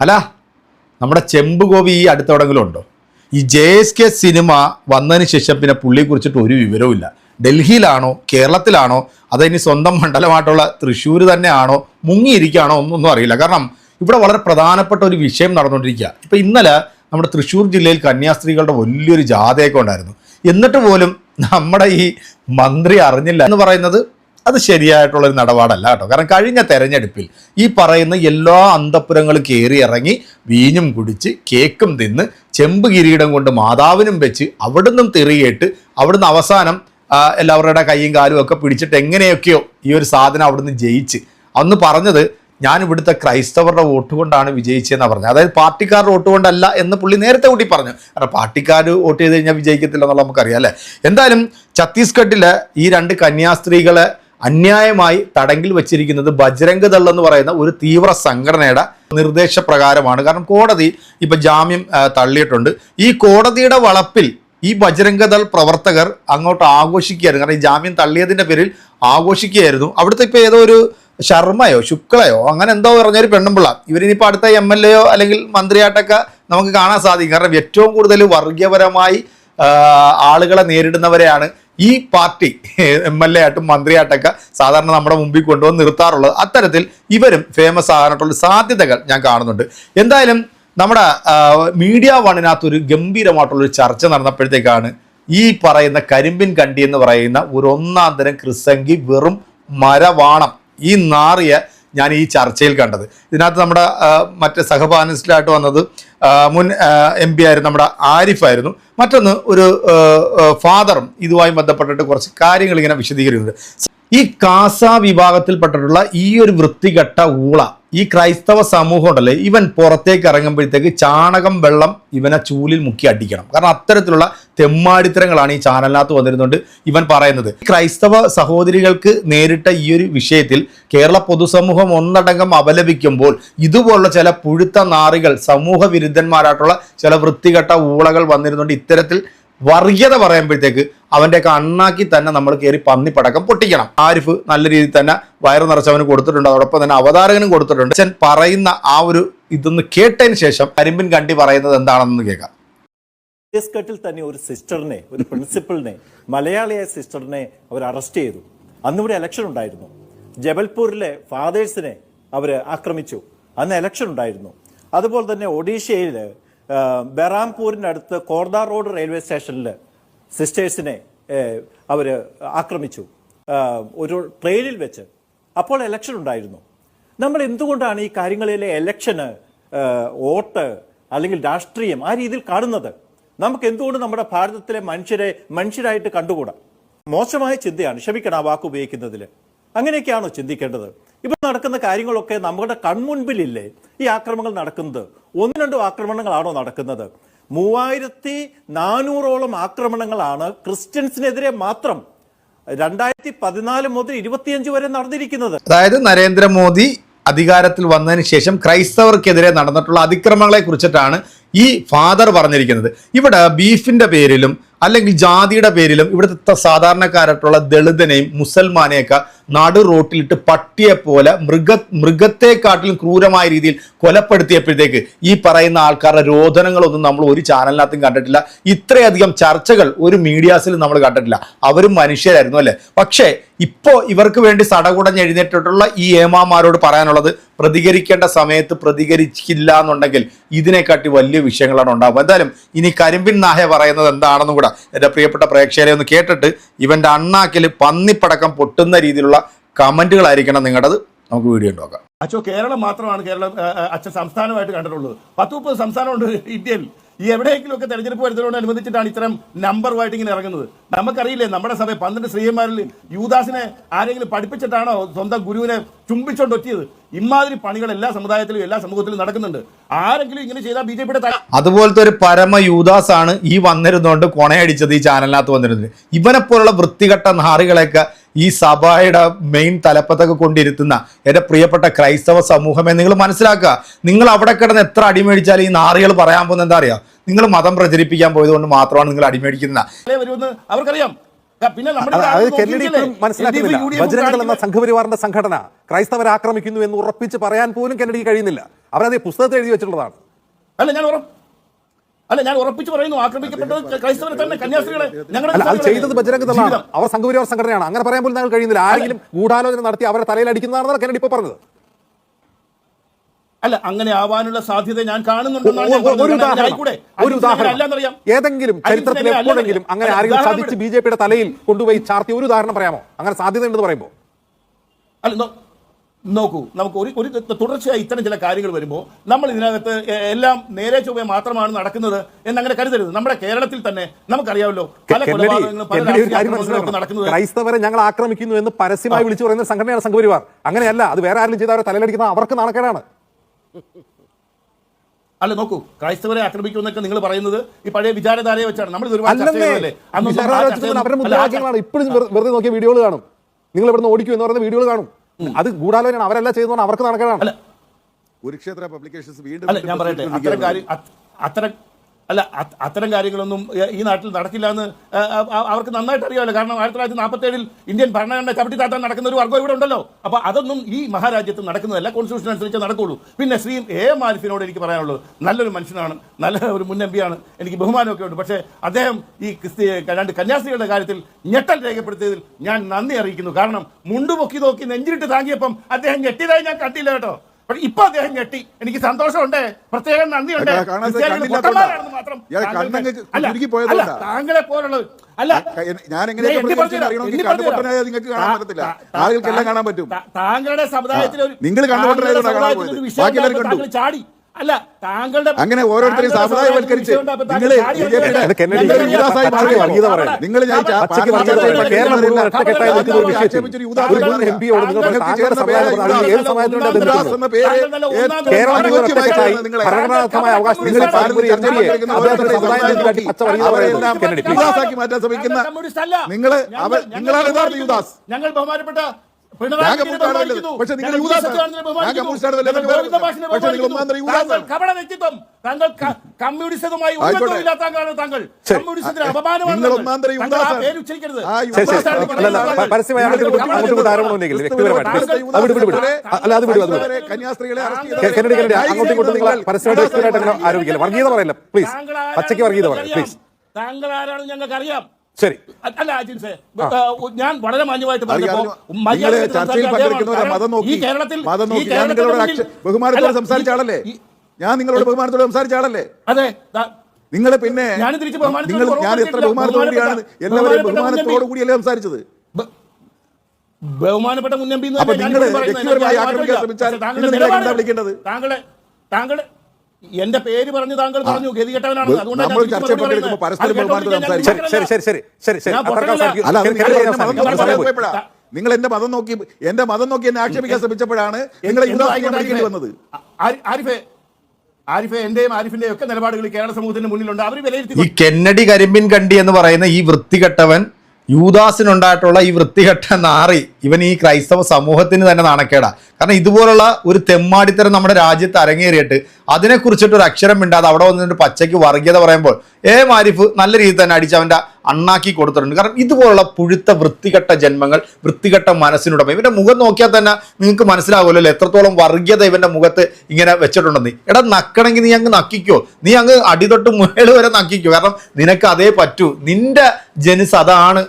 അല്ല നമ്മുടെ ചെമ്പ് ഗോപി ഈ അടുത്തെവിടെങ്കിലും ഉണ്ടോ? ഈ ജെ എസ് കെ സിനിമ വന്നതിന് ശേഷം പിന്നെ പുള്ളിയെ കുറിച്ചിട്ട് ഒരു വിവരവുമില്ല ഡൽഹിയിലാണോ കേരളത്തിലാണോ അതിനി സ്വന്തം മണ്ഡലമായിട്ടുള്ള തൃശ്ശൂർ തന്നെയാണോ മുങ്ങിയിരിക്കുകയാണോ ഒന്നൊന്നും അറിയില്ല. കാരണം ഇവിടെ വളരെ പ്രധാനപ്പെട്ട ഒരു വിഷയം നടന്നുകൊണ്ടിരിക്കുക. ഇപ്പം ഇന്നലെ നമ്മുടെ തൃശ്ശൂർ ജില്ലയിൽ കന്യാസ്ത്രീകളുടെ വലിയൊരു ജാഥയൊക്കെ ഉണ്ടായിരുന്നു. എന്നിട്ട് പോലും നമ്മുടെ ഈ മന്ത്രി അറിഞ്ഞില്ല എന്ന് പറയുന്നത് അത് ശരിയായിട്ടുള്ളൊരു നിലപാടല്ല കേട്ടോ. കാരണം കഴിഞ്ഞ തെരഞ്ഞെടുപ്പിൽ ഈ പറയുന്ന എല്ലാ അന്തപ്പുരങ്ങളും കയറി ഇറങ്ങി വീഞ്ഞും കുടിച്ച് കേക്കും തിന്ന് ചെമ്പ് കിരീടം കൊണ്ട് മാതാവിനും വെച്ച് അവിടുന്നും തെറിയേട്ട് അവിടുന്ന് അവസാനം എല്ലാവരുടെ കൈയും കാലും ഒക്കെ പിടിച്ചിട്ട് എങ്ങനെയൊക്കെയോ ഈ ഒരു സാധനം അവിടുന്ന് ജയിച്ച്. അന്ന് പറഞ്ഞത് ഞാൻ ഇവിടുത്തെ ക്രൈസ്തവരുടെ വോട്ട് കൊണ്ടാണ് വിജയിച്ചതെന്നാണ് പറഞ്ഞത്. അതായത് പാർട്ടിക്കാരുടെ വോട്ട് കൊണ്ടല്ല എന്ന് പുള്ളി നേരത്തെ കൂട്ടി പറഞ്ഞു. കാരണം പാർട്ടിക്കാർ വോട്ട് ചെയ്ത് കഴിഞ്ഞാൽ വിജയിക്കത്തില്ല എന്നുള്ള നമുക്കറിയാം അല്ലേ? എന്തായാലും ഛത്തീസ്ഗഡിലെ ഈ രണ്ട് കന്യാസ്ത്രീകളെ അന്യായമായി തടങ്കിൽ വെച്ചിരിക്കുന്നത് ബജ്രംഗ് ദൾ എന്ന് പറയുന്ന ഒരു തീവ്ര സംഘടനയുടെ നിർദ്ദേശപ്രകാരമാണ്. കാരണം കോടതി ഇപ്പം ജാമ്യം തള്ളിയിട്ടുണ്ട്. ഈ കോടതിയുടെ വളപ്പിൽ ഈ ബജ്രംഗ ദൾ പ്രവർത്തകർ അങ്ങോട്ട് ആഘോഷിക്കുകയായിരുന്നു. കാരണം ഈ ജാമ്യം തള്ളിയതിന്റെ പേരിൽ ആഘോഷിക്കുകയായിരുന്നു. അവിടുത്തെ ഇപ്പോൾ ഏതോ ഒരു ശർമ്മയോ ശുക്ലയോ അങ്ങനെ എന്തോ പറഞ്ഞൊരു പെണ്ണുമ്പിള്ള. ഇവരിനിപ്പോൾ അടുത്ത എം എൽ എയോ അല്ലെങ്കിൽ മന്ത്രിയായിട്ടൊക്കെ നമുക്ക് കാണാൻ സാധിക്കും. കാരണം ഏറ്റവും കൂടുതൽ വർഗീയപരമായി ആളുകളെ നേരിടുന്നവരെയാണ് ഈ പാർട്ടി എം എൽ എ ആയിട്ടും മന്ത്രിയായിട്ടൊക്കെ സാധാരണ നമ്മുടെ മുമ്പിൽ കൊണ്ടുവന്ന് നിർത്താറുള്ളത്. അത്തരത്തിൽ ഇവരും ഫേമസ് ആകാനായിട്ടുള്ള സാധ്യതകൾ ഞാൻ കാണുന്നുണ്ട്. എന്തായാലും നമ്മുടെ മീഡിയ വണ്ണിനകത്ത് ഒരു ഗംഭീരമായിട്ടുള്ളൊരു ചർച്ച നടന്നപ്പോഴത്തേക്കാണ് ഈ പറയുന്ന കരിമ്പിൻ കണ്ടി എന്ന് പറയുന്ന ഒരു ഒന്നാം തരം ക്രിസംഗി വെറും മരവാണം ഈ നാറിയ ഞാൻ ഈ ചർച്ചയിൽ കണ്ടത്. ഇതിനകത്ത് നമ്മുടെ മറ്റേ സഹപാനലിസ്റ്റിലായിട്ട് വന്നത് മുൻ എം പി ആയിരുന്നു നമ്മുടെ ആരിഫായിരുന്നു മറ്റൊന്ന് ഒരു ഫാദറും ഇതുമായി ബന്ധപ്പെട്ടിട്ട് കുറച്ച് കാര്യങ്ങൾ ഇങ്ങനെ വിശദീകരിക്കുന്നുണ്ട്. ഈ കാസ വിഭാഗത്തിൽപ്പെട്ടിട്ടുള്ള ഈ ഒരു വൃത്തികെട്ട ഊള ഈ ക്രൈസ്തവ സമൂഹം ഉണ്ടല്ലേ ഇവൻ പുറത്തേക്ക് ഇറങ്ങുമ്പോഴത്തേക്ക് ചാണകം വെള്ളം ഇവനെ ചൂലിൽ മുക്കി അടിക്കണം. കാരണം അത്തരത്തിലുള്ള തെമ്മാടിത്തരങ്ങളാണ് ഈ ചാനലിനകത്ത് വന്നിരുന്നുകൊണ്ട് ഇവൻ പറയുന്നത്. ക്രൈസ്തവ സഹോദരികൾക്ക് നേരിട്ട ഈ ഒരു വിഷയത്തിൽ കേരള പൊതുസമൂഹം ഒന്നടങ്കം അപലപിക്കുമ്പോൾ ഇതുപോലുള്ള ചില പുഴുത്ത നാറികൾ സമൂഹ വിരുദ്ധന്മാരായിട്ടുള്ള ചില വൃത്തികെട്ട ഊളകൾ വന്നിരുന്നുകൊണ്ട് ഇത്തരത്തിൽ വർഗീയത പറയുമ്പോഴത്തേക്ക് അവന്റെയൊക്കെ അണ്ണാക്കി തന്നെ നമ്മൾ കയറി പന്നി പടക്കം പൊട്ടിക്കണം. ആരിഫ് നല്ല രീതിയിൽ തന്നെ വയർ നിറച്ചവന് കൊടുത്തിട്ടുണ്ട്. അതോടൊപ്പം തന്നെ അവതാരകനും കൊടുത്തിട്ടുണ്ട്. അച്ഛൻ പറയുന്ന ആ ഒരു ഇതൊന്ന് കേട്ടതിന് ശേഷം കരിമ്പിൻ കണ്ടി പറയുന്നത് എന്താണെന്ന് കേൾക്കാം. ഛത്തീസ്ഗഡിൽ തന്നെ ഒരു സിസ്റ്ററിനെ ഒരു പ്രിൻസിപ്പളിനെ മലയാളിയായ സിസ്റ്ററിനെ അവർ അറസ്റ്റ് ചെയ്തു. അന്നിവിടെ ഇലക്ഷൻ ഉണ്ടായിരുന്നു. ജബൽപൂരിലെ ഫാദേഴ്സിനെ അവർ ആക്രമിച്ചു. അന്ന് ഇലക്ഷൻ ഉണ്ടായിരുന്നു. അതുപോലെ തന്നെ ഒഡീഷയിൽ ബെറാംപൂരിന്റെ അടുത്ത് കോർദാർ റോഡ് റെയിൽവേ സ്റ്റേഷനിൽ സിസ്റ്റേഴ്സിനെ അവർ ആക്രമിച്ചു. ഒരു ട്രെയിനിൽ വെച്ച്. അപ്പോൾ ഇലക്ഷൻ ഉണ്ടായിരുന്നു. നമ്മൾ എന്തുകൊണ്ടാണ് ഈ കാര്യങ്ങളിലെ ഇലക്ഷന് വോട്ട് അല്ലെങ്കിൽ രാഷ്ട്രീയം ആ രീതിയിൽ കാണുന്നത്? നമുക്ക് എന്തുകൊണ്ട് നമ്മുടെ ഭാരതത്തിലെ മനുഷ്യരെ മനുഷ്യരായിട്ട് കണ്ടുകൂടാ? മോശമായ ചിന്തയാണ്. ക്ഷമിക്കണം ആ വാക്ക് ഉപയോഗിക്കുന്നതിൽ അങ്ങനെയൊക്കെയാണോ ചിന്തിക്കേണ്ടത്? ഇപ്പോൾ നടക്കുന്ന കാര്യങ്ങളൊക്കെ നമ്മുടെ കൺമുൻപിലില്ലേ ഈ ആക്രമണങ്ങൾ നടക്കുന്നത്? ഒന്ന് രണ്ടോ ആക്രമണങ്ങളാണോ നടക്കുന്നത്? മൂവായിരത്തി നാനൂറോളം ആക്രമണങ്ങളാണ് ക്രിസ്ത്യൻസിനെതിരെ മാത്രം രണ്ടായിരത്തി പതിനാല് മുതൽ ഇരുപത്തിയഞ്ച് വരെ നടന്നിരിക്കുന്നത്. അതായത് നരേന്ദ്രമോദി അധികാരത്തിൽ വന്നതിന് ശേഷം ക്രൈസ്തവർക്കെതിരെ നടന്നിട്ടുള്ള അതിക്രമങ്ങളെ കുറിച്ചിട്ടാണ് ഈ ഫാദർ പറഞ്ഞിരിക്കുന്നത്. ഇവിടെ ബീഫിന്റെ പേരിലും അല്ലെങ്കിൽ ജാതിയുടെ പേരിലും ഇവിടുത്തെ സാധാരണക്കാരായിട്ടുള്ള ദളിതനെയും മുസൽമാനെയൊക്കെ നടു റോട്ടിലിട്ട് പട്ടിയെ പോലെ മൃഗ മൃഗത്തെക്കാട്ടിലും ക്രൂരമായ രീതിയിൽ കൊലപ്പെടുത്തിയപ്പോഴത്തേക്ക് ഈ പറയുന്ന ആൾക്കാരുടെ രോധനങ്ങളൊന്നും നമ്മൾ ഒരു ചാനലിനകത്തും കണ്ടിട്ടില്ല. ഇത്രയധികം ചർച്ചകൾ ഒരു മീഡിയാസിൽ നമ്മൾ കണ്ടിട്ടില്ല. അവരും മനുഷ്യരായിരുന്നു അല്ലേ? പക്ഷേ ഇപ്പോൾ ഇവർക്ക് വേണ്ടി സടകുടഞ്ഞെഴുന്നേറ്റിട്ടുള്ള ഈ ഏമാമാരോട് പറയാനുള്ളത് പ്രതികരിക്കേണ്ട സമയത്ത് പ്രതികരിക്കില്ല എന്നുണ്ടെങ്കിൽ ഇതിനെക്കാട്ടി വലിയ വിഷയങ്ങളാണ് ഉണ്ടാകുക എന്തായാലും ഇനി കരിമ്പിൻ നായ പറയുന്നത് എന്താണെന്നും കൂടെ എന്റെ പ്രിയപ്പെട്ട പ്രേക്ഷകരെ ഒന്ന് കേട്ടിട്ട് ഇവന്റെ അണ്ണാക്കിൽ പന്നിപ്പടക്കം പൊട്ടുന്ന രീതിയിലുള്ള കമന്റുകളായിരിക്കണം നിങ്ങളുടേത് നമുക്ക് വീഡിയോ ഉണ്ടാക്കാം അച്ഛോ കേരളം മാത്രമാണ് കേരളം അച്ഛൻ സംസ്ഥാനമായിട്ട് കണ്ടിട്ടുള്ളത്. പത്ത് മുപ്പത് സംസ്ഥാനമുണ്ട് ഇന്ത്യയിൽ. ഈ എവിടെയെങ്കിലും ഒക്കെ തെരഞ്ഞെടുപ്പ് വരുന്നതിനോടനുബന്ധിച്ചിട്ടാണ് ഇത്തരം നമ്പറുമായിട്ട് ഇങ്ങനെ ഇറങ്ങുന്നത്. നമുക്കറിയില്ലേ നമ്മുടെ സഭ പന്ത്രണ്ട് സ്ത്രീയന്മാരിൽ യൂദാസിനെ ആരെങ്കിലും പഠിപ്പിച്ചിട്ടാണോ സ്വന്തം ഗുരുവിനെ ചുംബിച്ചോണ്ടൊറ്റിയത്? ഇമാതിരി പണികൾ എല്ലാ സമുദായത്തിലും എല്ലാ സമൂഹത്തിലും നടക്കുന്നുണ്ട്. ആരെങ്കിലും ഇങ്ങനെ ചെയ്താൽ ബി ജെ പിയുടെ അതുപോലത്തെ ഒരു പരമ യൂദാസ് ആണ് ഈ വന്നിരുന്നുകൊണ്ട് കൊണയടിച്ചത് ഈ ചാനലിനകത്ത് വന്നിരുന്നത്. ഇവനെപ്പോലുള്ള വൃത്തികെട്ട നാറികളെയൊക്കെ ഈ സഭയുടെ മെയിൻ തലപ്പത്തൊക്കെ കൊണ്ടിരുത്തുന്ന എന്റെ പ്രിയപ്പെട്ട ക്രൈസ്തവ സമൂഹമേ നിങ്ങൾ മനസ്സിലാക്കുക. നിങ്ങൾ അവിടെ കിടന്ന് എത്ര അടിമേടിച്ചാലും ഈ നാറികൾ പറയാൻ പോകുന്നത് എന്താ അറിയാം? നിങ്ങൾ മതം പ്രചരിപ്പിക്കാൻ പോയത് കൊണ്ട് മാത്രമാണ് നിങ്ങൾ അടിമേടിക്കുന്നത് അവർക്കറിയാം. പിന്നെ മനസ്സിലാക്കുന്നില്ല. ബജരംഗദൾ എന്ന സംഘപരിവാറിന്റെ സംഘടന ക്രൈസ്തവരെ ആക്രമിക്കുന്നു എന്ന് ഉറപ്പിച്ച് പറയാൻ പോലും കെന്നഡിക്ക് കഴിയുന്നില്ല. അവരത് ഈ പുസ്തകത്തിൽ എഴുതി വെച്ചിട്ടുള്ളതാണ്. അല്ല ഞാൻ അല്ല ഞാൻ ഉറപ്പിച്ച് പറയുന്നു ആക്രമിക്കപ്പെട്ടത് ക്രൈസ്തവരെ തന്നെ കന്യാസ്ത്രീകളെ ഞങ്ങളുടെ അല്ല അത് ചെയ്തത് ജീവിതം. അവർ സംഘപരിവാർ സംഘടനയാണ്. അങ്ങനെ പറയാൻ പോലും ഞങ്ങൾ കഴിയുന്നില്ല. ആരെങ്കിലും ഗൂഢാലോചന നടത്തി അവരെ തലയിൽ അടിക്കുന്നതാണെന്നാണ് കെനഡി ഇപ്പോൾ പറഞ്ഞത്. അല്ല അങ്ങനെ ആവാനുള്ള സാധ്യത ഞാൻ കാണുന്നുണ്ടെന്നാണ് ഏതെങ്കിലും ചരിത്രത്തിൽ എപ്പോഴെങ്കിലും അങ്ങനെ ആരെങ്കിലും ബി ജെ പിയുടെ തലയിൽ കൊണ്ടുപോയി ചാർത്തി ഒരു ഉദാഹരണം പറയാമോ? അങ്ങനെ സാധ്യത ഉണ്ടെന്ന് പറയുമ്പോൾ അല്ല നോക്കൂ നമുക്ക് ഒരു ഒരു തുടർച്ചയായി ഇത്തരം ചില കാര്യങ്ങൾ വരുമ്പോൾ നമ്മൾ ഇതിനകത്ത് എല്ലാം നേരെ ചൊവ്വേ മാത്രമാണ് നടക്കുന്നത് എന്നങ്ങനെ കരുതരുത്. നമ്മുടെ കേരളത്തിൽ തന്നെ നമുക്കറിയാമല്ലോ പല കൊലപാതകങ്ങളും നടക്കുന്നത് ക്രൈസ്തവരെ ഞങ്ങൾ ആക്രമിക്കുന്നു എന്ന് പരസ്യമായി വിളിച്ചു പറയുന്ന സംഘടനയാണ് സംഘപരിവാർ. അങ്ങനെയല്ല അത് വേറെ ആരെങ്കിലും ചെയ്താൽ അവരെ തലയിലടിക്കുന്ന അവർക്ക് നാണക്കേടാണ്. അല്ല നോക്കൂ ക്രൈസ്തവരെ ആക്രമിക്കുമെന്നൊക്കെ നിങ്ങൾ പറയുന്നത് ഈ പഴയ വിചാരധാരയെ വെച്ചാണ്. നമ്മൾ ഇപ്പോഴും വെറുതെ നോക്കിയ വീഡിയോകൾ കാണും. നിങ്ങൾ ഇവിടുന്ന് ഓടിക്കും എന്ന് പറയുന്ന വീഡിയോകൾ കാണും. അത് ഗൂഢാലോചന അവരെല്ലാം ചെയ്തോണ്ട് അവർക്ക് നടക്കണം ഒരു കുരുക്ഷേത്ര പബ്ലിക്കേഷൻസ് വീണ്ടും അല്ല ഞാൻ പറയട്ടെ. അത്തരം കാര്യം അത്- അത്തരം അല്ല അത്തരം കാര്യങ്ങളൊന്നും ഈ നാട്ടിൽ നടക്കില്ല എന്ന് അവർക്ക് നന്നായിട്ട് അറിയാമല്ലോ. കാരണം ആയിരത്തി തൊള്ളായിരത്തി നാൽപ്പത്തി ഏഴിൽ ഇന്ത്യൻ ഭരണഘടന ചവിട്ടി താത്താൻ നടക്കുന്ന ഒരു വർഗം ഇവിടെ ഉണ്ടല്ലോ. അപ്പൊ അതൊന്നും ഈ മഹാരാജ്യത്ത് നടക്കുന്നതല്ല കോൺസ്റ്റിറ്റ്യൂഷൻ അനുസരിച്ച് നടക്കുള്ളൂ. പിന്നെ ശ്രീ എ ആരിഫിനോട് എനിക്ക് പറയാനുള്ളത് നല്ലൊരു മനുഷ്യനാണ് നല്ല ഒരു മുൻ എം പിയാണ് എനിക്ക് ബഹുമാനമൊക്കെ ഉണ്ട്. പക്ഷേ അദ്ദേഹം ഈ ക്രിസ്തി രണ്ട് കന്യാസ്ത്രീകളുടെ കാര്യത്തിൽ ഞെട്ടൽ രേഖപ്പെടുത്തിയതിൽ ഞാൻ നന്ദി അറിയിക്കുന്നു. കാരണം മുണ്ടുപൊക്കി നോക്കി നെഞ്ചിലിട്ട് താങ്ങിയപ്പം അദ്ദേഹം ഞെട്ടിയതായി ഞാൻ കണ്ടില്ല കേട്ടോ. ഇപ്പൊ അദ്ദേഹം ഞെട്ടി. എനിക്ക് സന്തോഷമുണ്ട്. പ്രത്യേകം നന്ദിയുണ്ട്. താങ്കളെ പോലുള്ളത് അല്ല ഞാൻ. നിങ്ങൾക്ക് കാണാൻ പറ്റത്തില്ല. ആളുകൾക്കെല്ലാം കാണാൻ പറ്റും. താങ്കളുടെ സമുദായത്തിൽ നിങ്ങൾ ചാടി. അല്ല താങ്കളുടെ അങ്ങനെ ഓരോരുത്തരെയും താങ്കളുടെ സമുദായവൽക്കരിച്ച്. നിങ്ങൾ നിങ്ങൾ ഭരണഘടനാത്മകമായ അവകാശം നിങ്ങൾ നിങ്ങൾ ഓരോരുത്തരെ മാറ്റാൻ ശ്രമിക്കുന്ന ഞങ്ങൾ നിങ്ങളാണ് യൂദാസ്. ഞങ്ങൾ ബഹുമാനപ്പെട്ട ഞാൻ ബഹുമാനിക്കുന്നു. പക്ഷേ നിങ്ങൾ പക്ഷേ നിങ്ങൾ. താങ്കൾ കപട വ്യക്തിത്വം താങ്കൾ ക- കമ്മ്യൂണിസവുമായി ഒരു ആയിക്കോട്ടെ. ബന്ധവുമില്ലാത്ത ആളാണ് താങ്കൾ. കമ്മ്യൂണിസത്തിന് അപമാനമാണ് നിങ്ങൾ കന്യാസ്ത്രീകളെ കെന്നഡി കെന്നഡി അങ്ങോട്ടും ഇങ്ങോട്ടും പരസ്യമായിട്ട് ആരോപിക്കില്ല. വർഗീയത പറയില്ല പ്ലീസ് പച്ചയ്ക്ക് വർഗീയത പറയില്ല? പ്ലീസ് താങ്കൾ ആരാണെന്ന് ഞങ്ങൾക്ക് അറിയാം ശരി. അല്ല ഞാൻ വളരെ മാന്യമായിട്ട് ഈ കേരളത്തിൽ ഞാൻ നിങ്ങളോട് ബഹുമാനത്തോടെ സംസാരിച്ച ആളല്ലേ? ഞാൻ നിങ്ങളോട് ബഹുമാനത്തോടെ സംസാരിച്ച ആളല്ലേ? അതെ നിങ്ങൾ പിന്നെ ഞാൻ നിങ്ങൾ എത്ര ബഹുമാനത്തോടെയാണ് എല്ലാവരും ബഹുമാനത്തോടു കൂടിയല്ലേ സംസാരിച്ചത്? ബഹുമാനപ്പെട്ട മുന്നമ്പി നിങ്ങളെ? താങ്കളെ താങ്കളെ എന്റെ പേര് പറഞ്ഞു താങ്കൾ പറഞ്ഞു ഗതികെട്ടവനാണ് അതുകൊണ്ട് നിങ്ങൾ എന്റെ മതം നോക്കി എന്റെ മതം നോക്കി എന്നെ ആക്ഷേപിക്കാൻ ശ്രമിച്ചപ്പോഴാണ് നിങ്ങളെ വിളിക്കേണ്ടി വന്നത്? ആരി- ആരിഫെ ആരിഫെ എന്റെയും ആരിഫിന്റെയും ഒക്കെ നിലപാടുകൾ കേരള സമൂഹത്തിന് മുന്നിലുണ്ട്. അവർ ഈ വിലയിരുത്തി കെന്നഡി കരിമ്പിൻ കണ്ടി എന്ന് പറയുന്ന ഈ വൃത്തികെട്ടവൻ യൂദാസിനുണ്ടായിട്ടുള്ള ഈ വൃത്തികെട്ട നാറി ഇവൻ ഈ ക്രൈസ്തവ സമൂഹത്തിന് തന്നെ നാണക്കേടാ. കാരണം ഇതുപോലുള്ള ഒരു തെമ്മാടിത്തരം നമ്മുടെ രാജ്യത്ത് അരങ്ങേറിയിട്ട് അതിനെക്കുറിച്ചിട്ട് ഒരു അക്ഷരം മിണ്ടാതെ അവിടെ വന്നിട്ട് പച്ചയ്ക്ക് വർഗീയത പറയുമ്പോൾ ഏ മാരിഫ് നല്ല രീതിയിൽ തന്നെ അടിച്ച് അവന്റെ അണ്ണാക്കി കൊടുത്തിട്ടുണ്ട്. കാരണം ഇതുപോലുള്ള പുഴുത്ത വൃത്തികെട്ട ജന്മങ്ങൾ വൃത്തികെട്ട മനസ്സിനുടമ ഇവന്റെ മുഖം നോക്കിയാൽ തന്നെ നിങ്ങൾക്ക് മനസ്സിലാവുമല്ലോ എത്രത്തോളം വർഗീയത ഇവന്റെ മുഖത്ത് ഇങ്ങനെ വെച്ചിട്ടുണ്ടെന്ന്. എടാ നക്കണമെങ്കിൽ നീ അങ്ങ് നക്കിക്കോ. നീ അങ്ങ് അടിതൊട്ട് മുകളിൽ വരെ നക്കിക്കോ. കാരണം നിനക്ക് അതേ പറ്റൂ. നിന്റെ ജനിസ് അതാണ്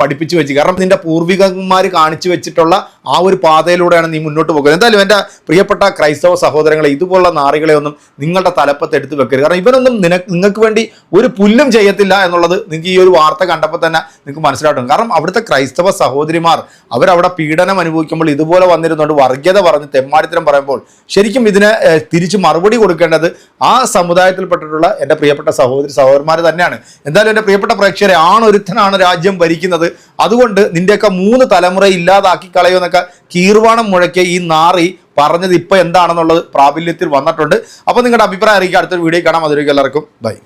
പഠിപ്പിച്ചു വെച്ച്. കാരണം നിന്റെ പൂർവികന്മാർ കാണിച്ചു വെച്ചിട്ടുള്ള ആ ഒരു പാതയിലൂടെയാണ് നീ മുന്നോട്ട് പോകുന്നത് എന്തായാലും എന്റെ പ്രിയപ്പെട്ട ക്രൈസ്തവ സഹോദരങ്ങളെ ഇതുപോലുള്ള നാറികളെ ഒന്നും നിങ്ങളുടെ തലപ്പത്ത് എടുത്തു വെക്കരുത്. കാരണം ഇവനൊന്നും നിനക്ക് നിങ്ങൾക്ക് വേണ്ടി ഒരു പുല്ലും ചെയ്യത്തില്ല എന്നുള്ളത് നിങ്ങൾക്ക് ഈ ഒരു വാർത്ത കണ്ടപ്പോൾ തന്നെ നിങ്ങൾക്ക് മനസ്സിലായിട്ടും കാരണം അവിടുത്തെ ക്രൈസ്തവ സഹോദരിമാർ അവരവിടെ പീഡനം അനുഭവിക്കുമ്പോൾ ഇതുപോലെ വന്നിരുന്നുകൊണ്ട് വർഗീയത പറഞ്ഞ് തെമ്മാടിത്തരം പറയുമ്പോൾ ശരിക്കും ഇതിന് തിരിച്ച് മറുപടി കൊടുക്കേണ്ടത് ആ സമുദായത്തിൽപ്പെട്ടിട്ടുള്ള എന്റെ പ്രിയപ്പെട്ട സഹോദരി സഹോദരന്മാർ തന്നെയാണ്. എന്തായാലും എന്റെ പ്രിയപ്പെട്ട പ്രേക്ഷകരെ ആണൊരുത്തനാണ് രാജ്യം ഭരിക്കുന്നത്. അതുകൊണ്ട് നിന്റെയൊക്കെ മൂന്ന് തലമുറ ഇല്ലാതാക്കി കളയുമെന്നൊക്കെ കീർവാണം മുഴക്കിയ ഈ നാറി പറഞ്ഞത് ഇപ്പോൾ എന്താണെന്നുള്ളത് പ്രാബല്യത്തിൽ വന്നിട്ടുണ്ട്. അപ്പോൾ നിങ്ങളുടെ അഭിപ്രായം അറിയിക്കുക. അടുത്തൊരു വീഡിയോ കാണാം. അതിലേക്ക് എല്ലാവർക്കും. ബൈ.